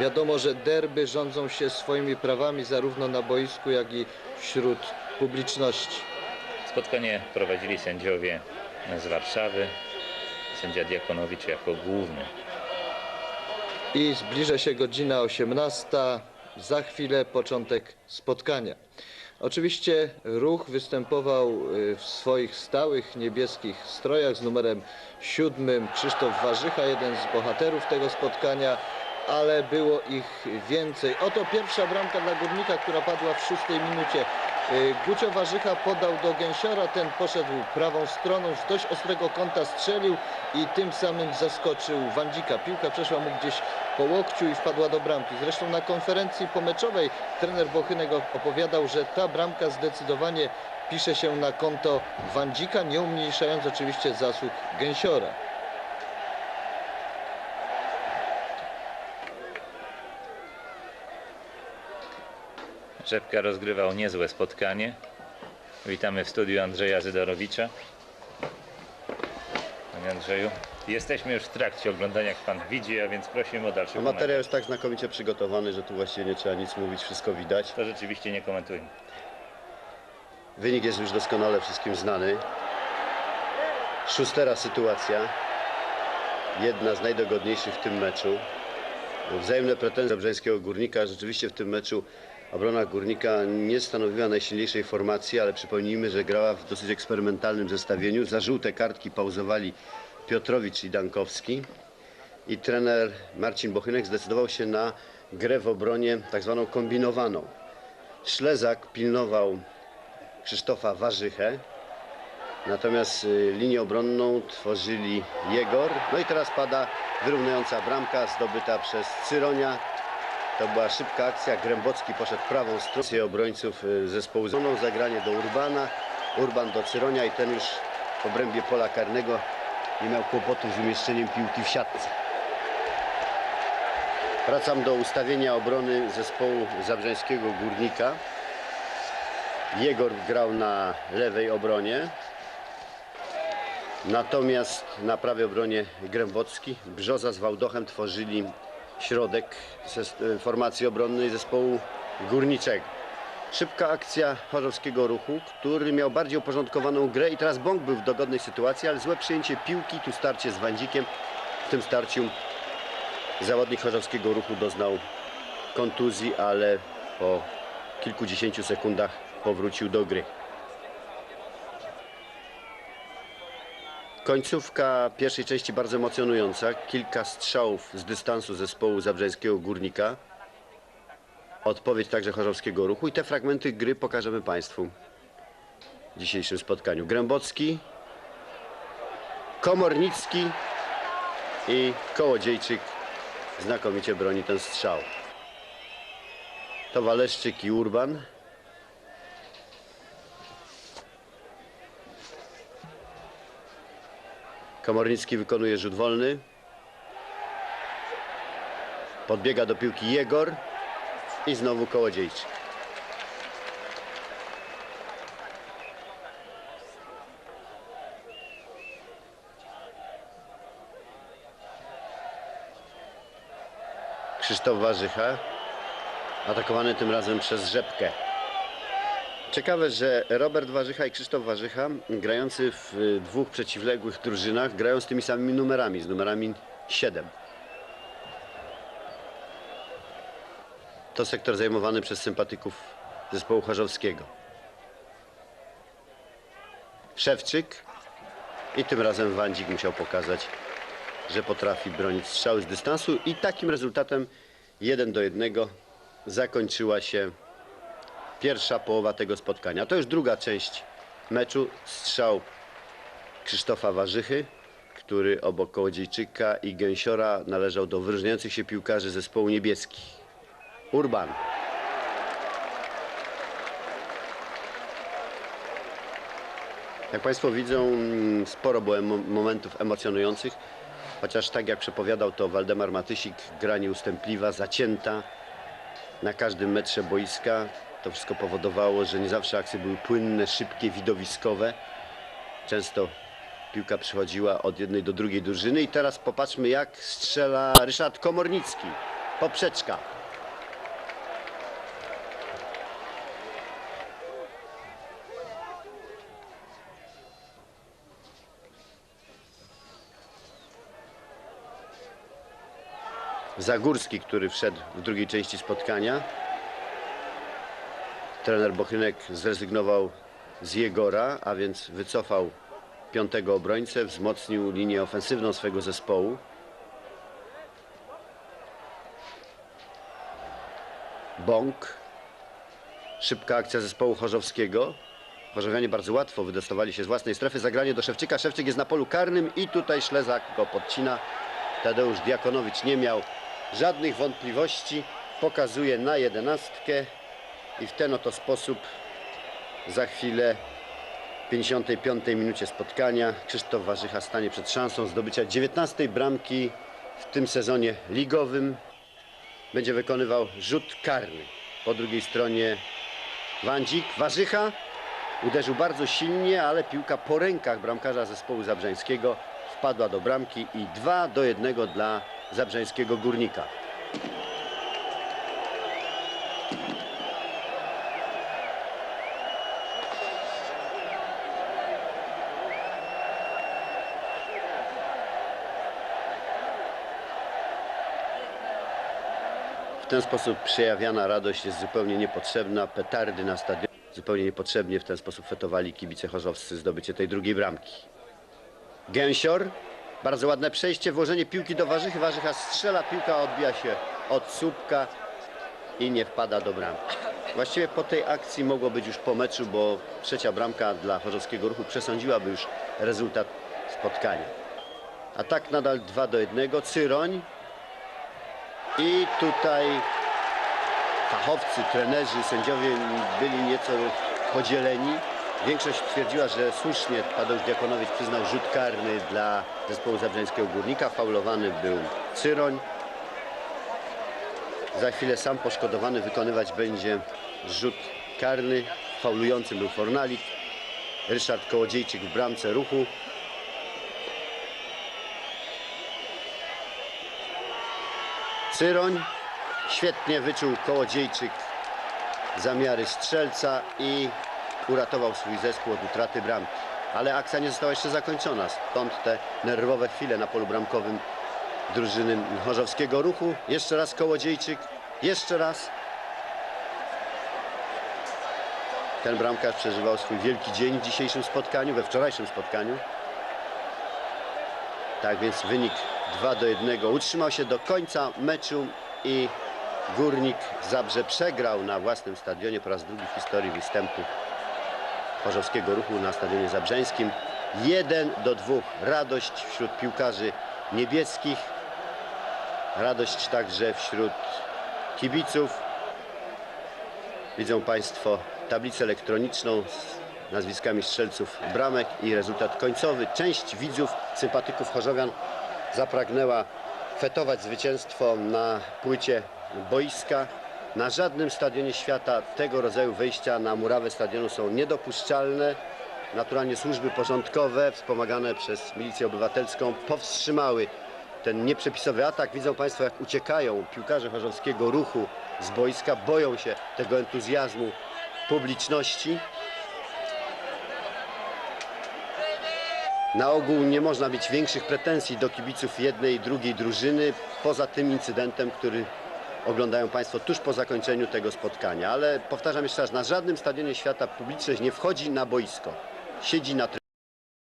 Wiadomo, że derby rządzą się swoimi prawami zarówno na boisku, jak i wśród publiczności. Spotkanie prowadzili sędziowie z Warszawy. Sędzia Diakonowicz jako główny. I zbliża się godzina 18. Za chwilę początek spotkania. Oczywiście ruch występował y, w swoich stałych niebieskich strojach z numerem siódmym Krzysztof Warzycha, jeden z bohaterów tego spotkania, ale było ich więcej. Oto pierwsza bramka dla Górnika, która padła w szóstej minucie. Y, Gucio Warzycha podał do Gęsiora, ten poszedł prawą stroną, z dość ostrego kąta strzelił i tym samym zaskoczył Wandzika. Piłka przeszła mu gdzieś po łokciu i wpadła do bramki. Zresztą na konferencji pomeczowej trener Bochynek opowiadał, że ta bramka zdecydowanie pisze się na konto Wandzika, nie umniejszając oczywiście zasług Gęsiora. Rzepka rozgrywał niezłe spotkanie. Witamy w studiu Andrzeja Zydorowicza. Panie Andrzeju, jesteśmy już w trakcie oglądania, jak pan widzi, a więc prosimy o dalszy komentarz. materiał jest tak znakomicie przygotowany, że tu właściwie nie trzeba nic mówić, wszystko widać. To rzeczywiście nie komentujmy. Wynik jest już doskonale wszystkim znany. Szóstera sytuacja. Jedna z najdogodniejszych w tym meczu. Wzajemne pretensje Zabrzeńskiego Górnika. Rzeczywiście w tym meczu obrona Górnika nie stanowiła najsilniejszej formacji, ale przypomnijmy, że grała w dosyć eksperymentalnym zestawieniu. Za żółte kartki pauzowali Piotrowicz i Dankowski. I trener Marcin Bochynek zdecydował się na grę w obronie tak zwaną kombinowaną. Szlezak pilnował Krzysztofa Warzychę. Natomiast y, linię obronną tworzyli Jegor. No i teraz pada wyrównująca bramka zdobyta przez Cyronia. To była szybka akcja. Grębocki poszedł prawą stronę obrońców y, zespołu. Zagranie do Urbana. Urban do Cyronia i ten już w obrębie pola karnego nie miał kłopotów z umieszczeniem piłki w siatce. Wracam do ustawienia obrony zespołu zabrzeńskiego Górnika. Jegor grał na lewej obronie. Natomiast na prawej obronie Grębocki, Brzoza z Wałdochem tworzyli środek zes- formacji obronnej zespołu górniczego. Szybka akcja chorzowskiego ruchu, który miał bardziej uporządkowaną grę i teraz Bąk był w dogodnej sytuacji, ale złe przyjęcie piłki, tu starcie z Wandzikiem. W tym starciu zawodnik chorzowskiego ruchu doznał kontuzji, ale po kilkudziesięciu sekundach powrócił do gry. Końcówka pierwszej części bardzo emocjonująca. Kilka strzałów z dystansu zespołu zabrzeńskiego Górnika. Odpowiedź także chorzowskiego ruchu i te fragmenty gry pokażemy Państwu w dzisiejszym spotkaniu. Grębocki, Komornicki i Kołodziejczyk znakomicie broni ten strzał. To Waleszczyk i Urban. Komornicki wykonuje rzut wolny. Podbiega do piłki Jegor i znowu Kołodziejczyk. Krzysztof Warzycha atakowany tym razem przez Rzepkę. Ciekawe, że Robert Warzycha i Krzysztof Warzycha, grający w dwóch przeciwległych drużynach, grają z tymi samymi numerami, z numerami 7. To sektor zajmowany przez sympatyków zespołu Chorzowskiego. Szewczyk i tym razem Wandzik musiał pokazać, że potrafi bronić strzały z dystansu i takim rezultatem 1 do 1 zakończyła się pierwsza połowa tego spotkania. To już druga część meczu. Strzał Krzysztofa Warzychy, który obok Kołodziejczyka i Gęsiora należał do wyróżniających się piłkarzy zespołu niebieskich. Urban. Jak Państwo widzą, mm, sporo było momentów emocjonujących, chociaż tak jak przepowiadał to Waldemar Matysik, gra nieustępliwa, zacięta na każdym metrze boiska. To wszystko powodowało, że nie zawsze akcje były płynne, szybkie, widowiskowe. Często piłka przychodziła od jednej do drugiej drużyny i teraz popatrzmy jak strzela Ryszard Komornicki. poprzeczka. Zagórski, który wszedł w drugiej części spotkania. Trener Bochynek zrezygnował z Jegora, a więc wycofał piątego obrońcę, wzmocnił linię ofensywną swego zespołu. Bąk. Szybka akcja zespołu Chorzowskiego. Chorzowianie bardzo łatwo wydostawali się z własnej strefy. Zagranie do Szewczyka. Szewczyk jest na polu karnym i tutaj Szlezak go podcina. Tadeusz Diakonowicz nie miał żadnych wątpliwości. Pokazuje na jedenastkę i w ten oto sposób za chwilę w 55 minucie spotkania Krzysztof Warzycha stanie przed szansą zdobycia 19 bramki w tym sezonie ligowym. Będzie wykonywał rzut karny. Po drugiej stronie Wandzik, Warzycha uderzył bardzo silnie, ale piłka po rękach bramkarza zespołu zabrzeńskiego wpadła do bramki i 2 do 1 dla zabrzeńskiego górnika. W ten sposób przejawiana radość jest zupełnie niepotrzebna. Petardy na stadionie zupełnie niepotrzebnie w ten sposób fetowali kibice chorzowscy zdobycie tej drugiej bramki. Gęsior, bardzo ładne przejście, włożenie piłki do Warzychy. Warzycha strzela, piłka odbija się od słupka i nie wpada do bramki. Właściwie po tej akcji mogło być już po meczu, bo trzecia bramka dla chorzowskiego ruchu przesądziłaby już rezultat spotkania. A tak nadal 2 do 1. Cyroń i tutaj fachowcy, trenerzy, sędziowie byli nieco podzieleni. Większość twierdziła, że słusznie Tadeusz Diakonowicz przyznał rzut karny dla zespołu zabrzeńskiego górnika. Faulowany był Cyroń. Za chwilę sam poszkodowany wykonywać będzie rzut karny. Faulującym był Fornalik. Ryszard Kołodziejczyk w bramce ruchu. Cyroń świetnie wyczuł Kołodziejczyk zamiary strzelca i uratował swój zespół od utraty bramki. Ale akcja nie została jeszcze zakończona, stąd te nerwowe chwile na polu bramkowym drużyny chorzowskiego ruchu. Jeszcze raz Kołodziejczyk, jeszcze raz. Ten bramkarz przeżywał swój wielki dzień w dzisiejszym spotkaniu, we wczorajszym spotkaniu. Tak więc wynik 2 do 1 utrzymał się do końca meczu i Górnik Zabrze przegrał na własnym stadionie po raz drugi w historii występu Chorzowskiego Ruchu na stadionie zabrzeńskim. 1 do 2. Radość wśród piłkarzy niebieskich. Radość także wśród kibiców. Widzą Państwo tablicę elektroniczną z nazwiskami strzelców bramek i rezultat końcowy. Część widzów, sympatyków Chorzowian zapragnęła fetować zwycięstwo na płycie boiska. Na żadnym stadionie świata tego rodzaju wejścia na murawę stadionu są niedopuszczalne. Naturalnie służby porządkowe, wspomagane przez milicję obywatelską, powstrzymały ten nieprzepisowy atak. Widzą Państwo, jak uciekają piłkarze chorzowskiego ruchu z boiska, boją się tego entuzjazmu publiczności. Na ogół nie można mieć większych pretensji do kibiców jednej i drugiej drużyny, poza tym incydentem, który oglądają Państwo tuż po zakończeniu tego spotkania. Ale powtarzam jeszcze raz, na żadnym stadionie świata publiczność nie wchodzi na boisko. Siedzi na trybunie.